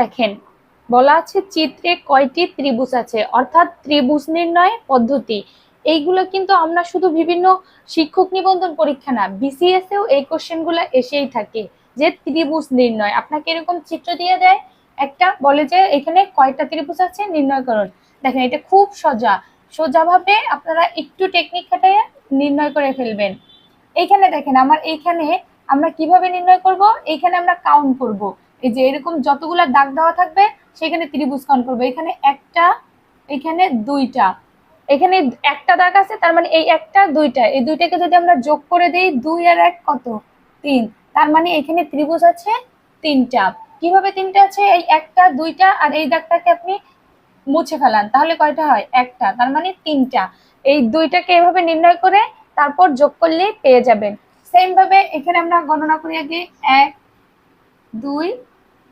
দেখেন, বলা আছে চিত্রে কয়টি ত্রিভুজ আছে? অর্থাৎ ত্রিভুজ নির্ণয় পদ্ধতি। এইগুলো কিন্তু আমরা শুধু বিভিন্ন শিক্ষক নিবন্ধন পরীক্ষা না বিসিএস এও এই কোশ্চেনগুলো এসেই থাকে, যে ত্রিভুজ নির্ণয়। আপনাকে এরকম চিত্র দিয়ে দেয়, একটা বলে যে এখানে কয়টা ত্রিভুজ আছে, নির্ণয় করুন। দেখেন, এটা খুব সোজা। সোজাভাবে আপনারা একটু টেকনিক খাটায় নির্ণয় করে ফেলবেন। এইখানে দেখেন, আমার এইখানে আমরা কীভাবে নির্ণয় করব? এইখানে আমরা কাউন্ট করব। এই যে এরকম যতগুলা দাগ দেওয়া থাকবে, সেখানে ত্রিভুজ কাউন্ট করব। এখানে একটা, এখানে দুইটা। এখানে একটা দাগ আছে, তার মানে এই একটা, দুইটা। এই দুইটাকে যদি আমরা যোগ করে দিই, দুই আর এক কত? তিন। তার মানে এখানে ত্রিভুজ আছে তিনটা। কীভাবে তিনটা আছে? এই একটা, দুইটা, আর এই দাগটাকে আপনি মুছে ফেলান। তাহলে কয়টা হয়? একটা। তার মানে তিনটা। এই দুইটাকে এভাবে নির্ণয় করে তারপর যোগ করলেই পেয়ে যাবেন। সেম ভাবে এখানে আমরা গণনা করি আগে এক, দুই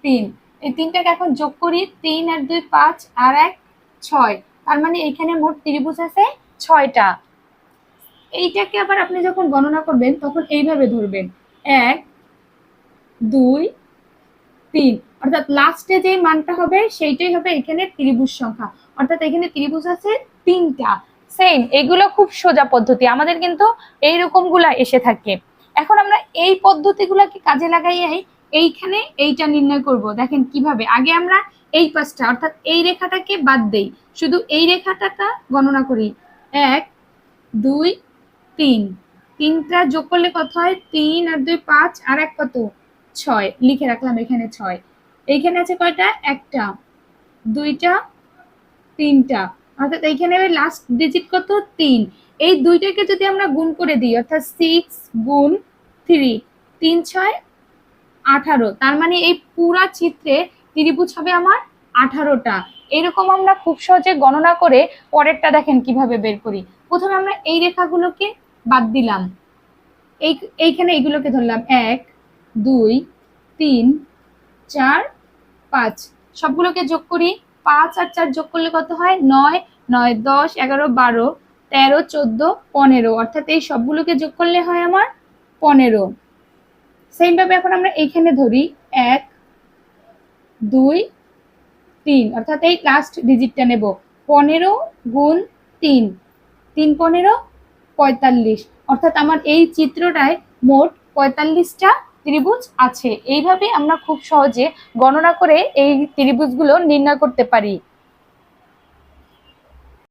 তিন। এই তিনটাকে এখন যোগ করি, তিন আর দুই পাঁচ আর এক ছয়। তার মানে এখানে মোট ত্রিভুজ আছে ছয়টা। এইটাকে আবার আপনি যখন গণনা করবেন, তখন এইভাবে ধরবেন। এক, দুই, তিন। অর্থাৎ লাস্টে যে মানটা হবে, সেইটাই হবে এখানে ত্রিভুজ সংখ্যা। অর্থাৎ এখানে ত্রিভুজ আছে তিনটা। সেম এগুলো খুব সোজা পদ্ধতি। আমাদের কিন্তু এইরকমগুলা এসে থাকে। এখন আমরা এই পদ্ধতিগুলোকে কাজে লাগাইয়াই এইখানে এইটা নির্ণয় করব। দেখেন কীভাবে? আগে আমরা এই পাঁচটা, অর্থাৎ এই রেখাটাকে বাদ দেই। শুধু এই রেখাটাটা গণনা করি। এক, দুই, তিন। তিনটা যোগ করলে কত হয়? তিন আর দুই, পাঁচ, আর এক কত? ছয়। লিখে রাখলাম এখানে ছয়। এইখানে আছে কয়টা? একটা। দুইটা, তিনটা। অর্থাৎ এইখানে লাস্ট ডিজিট কত? তিন। এই দুইটাকে যদি আমরা গুণ করে দিই, অর্থাৎ সিক্স গুণ থ্রি তিন, ছয় আঠারো। তার মানে এই পুরা চিত্রে ত্রিভুজ হবে আমার আঠারোটা। এরকম আমরা খুব সহজে গণনা করে পরেরটা দেখেন কীভাবে বের করি। প্রথমে আমরা এই রেখাগুলোকে বাদ দিলাম। এই, এইখানে এইগুলোকে ধরলাম এক, দুই, তিন, চার, পাঁচ। সবগুলোকে যোগ করি। পাঁচ আর চার যোগ করলে কত হয়? নয় নয়, দশ, এগারো, বারো, তেরো, চোদ্দ, পনেরো। অর্থাৎ এই সবগুলোকে যোগ করলে হয় আমার পনেরো। সেইভাবে এখন আমরা এইখানে ধরি এক, দুই, তিন। অর্থাৎ এই লাস্ট ডিজিটটা নেব। পনেরো গুণ তিন। তিন পনেরো, পঁয়তাল্লিশ। অর্থাৎ আমার এই চিত্রটায় মোট পঁয়তাল্লিশটা ত্রিভুজ আছে। এইভাবে আমরা খুব সহজে গণনা করে এই ত্রিভুজগুলো নির্ণয় করতে পারি।